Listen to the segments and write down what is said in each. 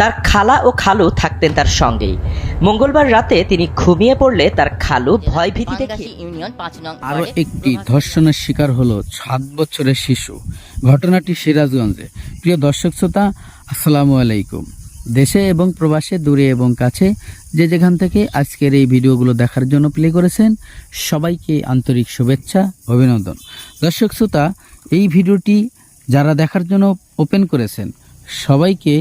তার খালা ও খালু থাকতেন তার সঙ্গেই। মঙ্গলবার রাতে তিনি ঘুমিয়ে পড়লে তার খালু ভয়ভীতি পাঁচ আরও একটি ধর্ষণের শিকার হলো সাত বছরের শিশু। ঘটনাটি সিরাজগঞ্জে। প্রিয় দর্শক শ্রোতা আসসালামু আলাইকুম। দেশে এবং প্রবাসে দূরে এবং কাছে যে যেখান থেকে আজকের এই ভিডিওগুলো দেখার জন্য প্লে করেছেন সবাইকে আন্তরিক শুভেচ্ছা অভিনন্দন। দর্শক শ্রোতা এই ভিডিওটি যারা দেখার জন্য ওপেন করেছেন সবাইকে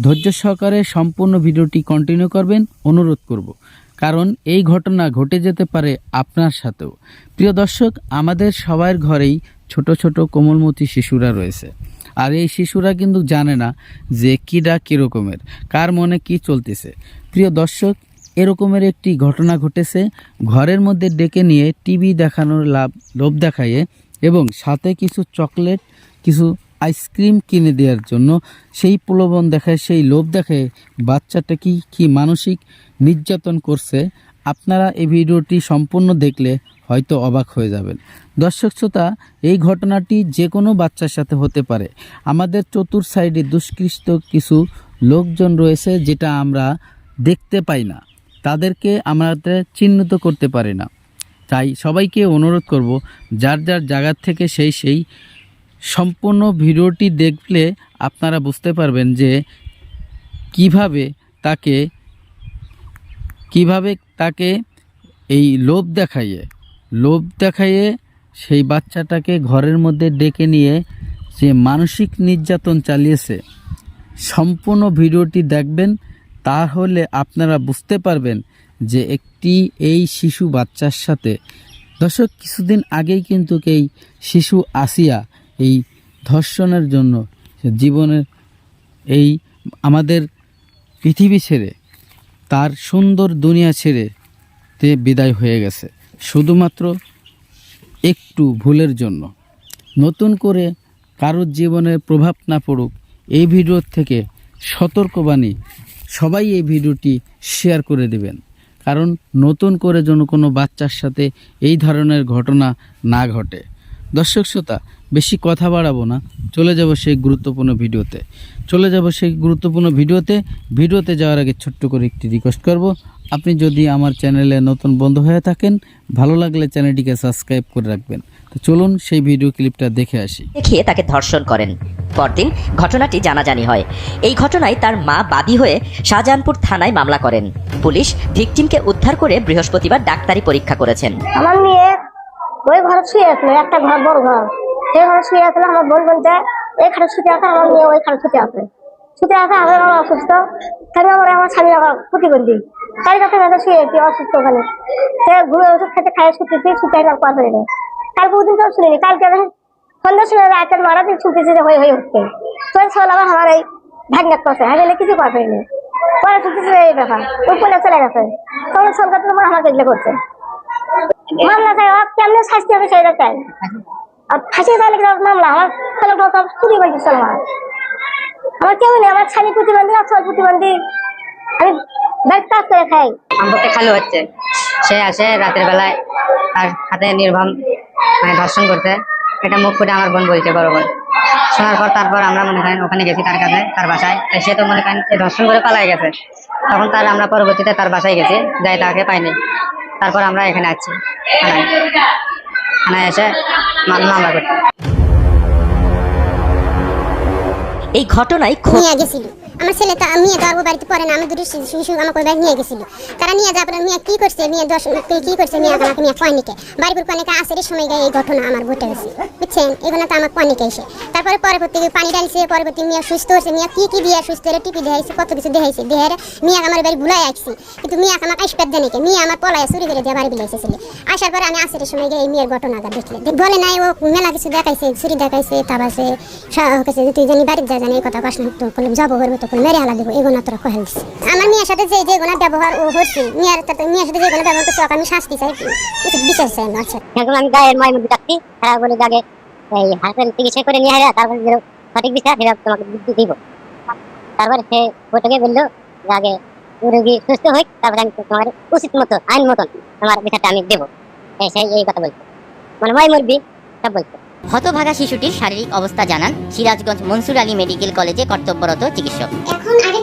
ধৈর্য সহকারে সম্পূর্ণ ভিডিওটি কন্টিনিউ করবেন, অনুরোধ করব। কারণ এই ঘটনা ঘটে যেতে পারে আপনার সাথেও। প্রিয় দর্শক, আমাদের সবার ঘরেই ছোট ছোট কোমলমতি শিশুরা রয়েছে। আর এই শিশুরা কিন্তু জানে না যে কীটা কীরকমের, কার মনে কি চলতেছে। প্রিয় দর্শক, এরকমের একটি ঘটনা ঘটেছে। ঘরের মধ্যে ডেকে নিয়ে টিভি দেখানোর লাভ, লোভ দেখাইয়ে এবং সাথে কিছু চকলেট, কিছু আইসক্রিম কিনে দেওয়ার জন্য। সেই প্রলোভন দেখায়, সেই লোভ দেখায় বাচ্চাটা কি কি মানসিক নির্যাতন করছে। আপনারা এই ভিডিওটি সম্পূর্ণ দেখলে হয়তো অবাক হয়ে যাবেন। দর্শক শ্রোতা, এই ঘটনাটি যে কোনো বাচ্চার সাথে হতে পারে। আমাদের চতুর সাইডে দুষ্কৃষ্ট কিছু লোকজন রয়েছে যেটা আমরা দেখতে পাই না। তাদেরকে আমরা চিহ্নিত করতে পারি না। তাই সবাইকে অনুরোধ করব, যার যার জায়গার থেকে সেই সেই সম্পূর্ণ ভিডিওটি দেখলে আপনারা বুঝতে পারবেন যে কীভাবে তাকে কীভাবে তাকে এই লোভ দেখাইয়ে লোভ দেখাইয়ে সেই বাচ্চাটাকে ঘরের মধ্যে ডেকে নিয়ে যে মানসিক নির্যাতন চালিয়েছে। সম্পূর্ণ ভিডিওটি দেখবেন, তাহলে আপনারা বুঝতে পারবেন যে একটি এই শিশু বাচ্চার সাথে। দর্শক, কিছুদিন আগেই কিন্তু এই শিশু আসিয়া এই ধর্ষণের জন্য জীবনের এই আমাদের পৃথিবী ছেড়ে, তার সুন্দর দুনিয়া ছেড়ে তে বিদায় হয়ে গেছে। শুধুমাত্র একটু ভুলের জন্য। নতুন করে কারোর জীবনে প্রভাব না পড়ুক, এই ভিডিওর থেকে সতর্কবাণী, সবাই এই ভিডিওটি শেয়ার করে দেবেন। কারণ নতুন করে যেন কোনো বাচ্চার সাথে এই ধরনের ঘটনা না ঘটে। দর্শক শ্রোতা বেশি কথা বাড়াবো না। চলে যাব সেই গুরুত্বপূর্ণ ভিডিওতে। চলে যাব সেই গুরুত্বপূর্ণ ভিডিওতে। ভিডিওতে যাওয়ার আগে ছোট্ট করে একটি রিকোয়েস্ট করব। আপনি যদি আমার চ্যানেলে নতুন বন্ধু হয়ে থাকেন ভালো লাগলে চ্যানেলটিকে সাবস্ক্রাইব করে রাখবেন। তো চলুন সেই ভিডিও ক্লিপটা দেখে আসি। দেখিয়ে তাকে ধর্ষণ করেন। পরদিন ঘটনাটি জানাজানি হয়। এই ঘটনায় তার মা বাদী হয়ে শাহজাহানপুর থানায় মামলা করেন। পুলিশ ভিকটিমকে উদ্ধার করে বৃহস্পতিবার ডাক্তারি পরীক্ষা করেছেন। আমার মেয়ে ওই ঘরে আছিল একটা ঘর বড় ঘর। ঘরে শুয়ে আছিল আমার বোন বলতে এখানে শুতে আছে, আমার মেয়ে ওইখানে শুতে আছে। শুতে আছে, আমি আমার অসুস্থ। তাই আমার আমার স্বামী আমার প্রতিবন্ধী? তাই কাছে শুয়ে আছি, অসুস্থ ওখানে। সে ঘুরে ওষুধ খেতে খাইয়ে শুতেছি শুতে আর পা হয়ে কালকে ওদিন শুনিনি, কালকে সন্ধ্যার সময় রাতের মারা দিন শুনতেছি যে হয়ে হয়ে উঠছে তো সব আবার আমার এই ভাগ্যাত করছে হ্যাঁ কিছু কথা হয়নি। পরে শুনতেছি এই ব্যাপার, উপরে চলে গেছে। তখন সরকার তোমার আমাকে এগুলো করছে। কেমন শাস্তি হবে সেটা চাই। আর মামলা, আমার কেউ নেই, আমার প্রতিবন্ধী আর প্রতিবন্ধী। আমি ব্যাগ কাজ করে খাই। সম্পর্কে খালু হচ্ছে। সে রাতের বেলায় হাতে নির্ভম মানে ধর্ষণ করতে এটা মুখ ফুটে আমার বোন বলছে, বড় বোন। শোনার পর তারপর আমরা মনে করেন ওখানে গেছি তার কাছে, তার বাসায়। সে তো মনে করেন ধর্ষণ করে পালাই গেছে। তখন তার আমরা পরবর্তীতে তার বাসায় গেছি, যাই তাকে পাইনি। তারপর আমরা এখানে আছি। থানায় এসে মামলা এই ঘটনায় খুব আমার ছেলে তো মেয়ে তো আর বাড়িতে পড়ে না আমি দুটো শিশু আমাকে ওই বাড়ি নিয়ে গেছিল। তারা নিয়ে যাওয়ার পরে মেয়ে কি করছে? মেয়ে দশ কি করছে? মেয়ে আমাকে মেয়ে কয়নিকে বাড়িপুর কয়নিকে আসের সময় গিয়ে এই ঘটনা আমার ঘটে গেছে, বুঝছেন? এগুলো তো আমার কয়নিকে এসে। তারপরে পরবর্তী পানি ডালছে পরবর্তী মেয়ে সুস্থ হচ্ছে মেয়ে কি কি দিয়ে সুস্থ টিপি দেখাইছে, কত কিছু দেখাইছে। দেহের মেয়ে আমার বাড়ি ভুলাই আসছি কিন্তু মেয়ে আমার আইসপেট দেনে মেয়ে আমার পলায় চুরি করে দিয়ে বাড়ি বিলাইছে ছেলে। আসার পরে আমি আসের সময় গিয়ে এই মেয়ের ঘটনাটা দেখলে বলে নাই, ও মেলা কিছু দেখাইছে ছুরি দেখাইছে তারপরে কাছে তুই জানি বাড়িতে যা, জানি এই কথা কষ্ট করলাম যাব করব তো মেরে হালা দেবো, এগুলো তোরা কহেল আমার মেয়ের সাথে যে যেগুলো ব্যবহার ও হচ্ছে, মেয়ের সাথে মেয়ের সাথে যেগুলো ব্যবহার করছে আমি শাস্তি চাই। বিচার চাই আমার সাথে। এখন আমি গায়ের ময় মুরগি ডাকছি তারা বলে জাগে, এই হাসপাতাল চিকিৎসা করে নিয়ে হারা তারপরে যে সঠিক বিচার, সেটা তোমাকে বুদ্ধি দিব। তারপরে সে বৈঠকে বলল যে আগে রোগী সুস্থ হোক তারপরে আমি তোমার উচিত মতো, আইন মতন তোমার বিচারটা আমি দেবো। সেই এই কথা বলছে। মানে ময় মুরগি সব বলছে। হতভাগা শিশুটির শারীরিক অবস্থা জানান সিরাজগঞ্জ মনসুর আলী মেডিকেল কলেজে কর্তব্যরত চিকিৎসক। এখন